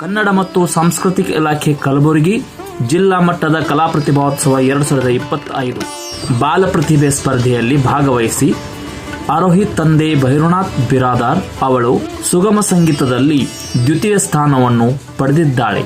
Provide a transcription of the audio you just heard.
ಕನ್ನಡ ಮತ್ತು ಸಾಂಸ್ಕೃತಿಕ ಇಲಾಖೆ ಕಲಬುರಗಿ ಜಿಲ್ಲಾ ಮಟ್ಟದ ಕಲಾ ಪ್ರತಿಭೋತ್ಸವ ಎರಡು ಸಾವಿರದ ಇಪ್ಪತ್ತೈದು ಬಾಲ ಪ್ರತಿಭೆ ಸ್ಪರ್ಧೆಯಲ್ಲಿ ಭಾಗವಹಿಸಿ ಆರೋಹಿ ತಂದೆ ಭೈರುನಾಥ್ ಬಿರಾದಾರ್ ಅವಳು ಸುಗಮ ಸಂಗೀತದಲ್ಲಿ ದ್ವಿತೀಯ ಸ್ಥಾನವನ್ನು ಪಡೆದಿದ್ದಾಳೆ.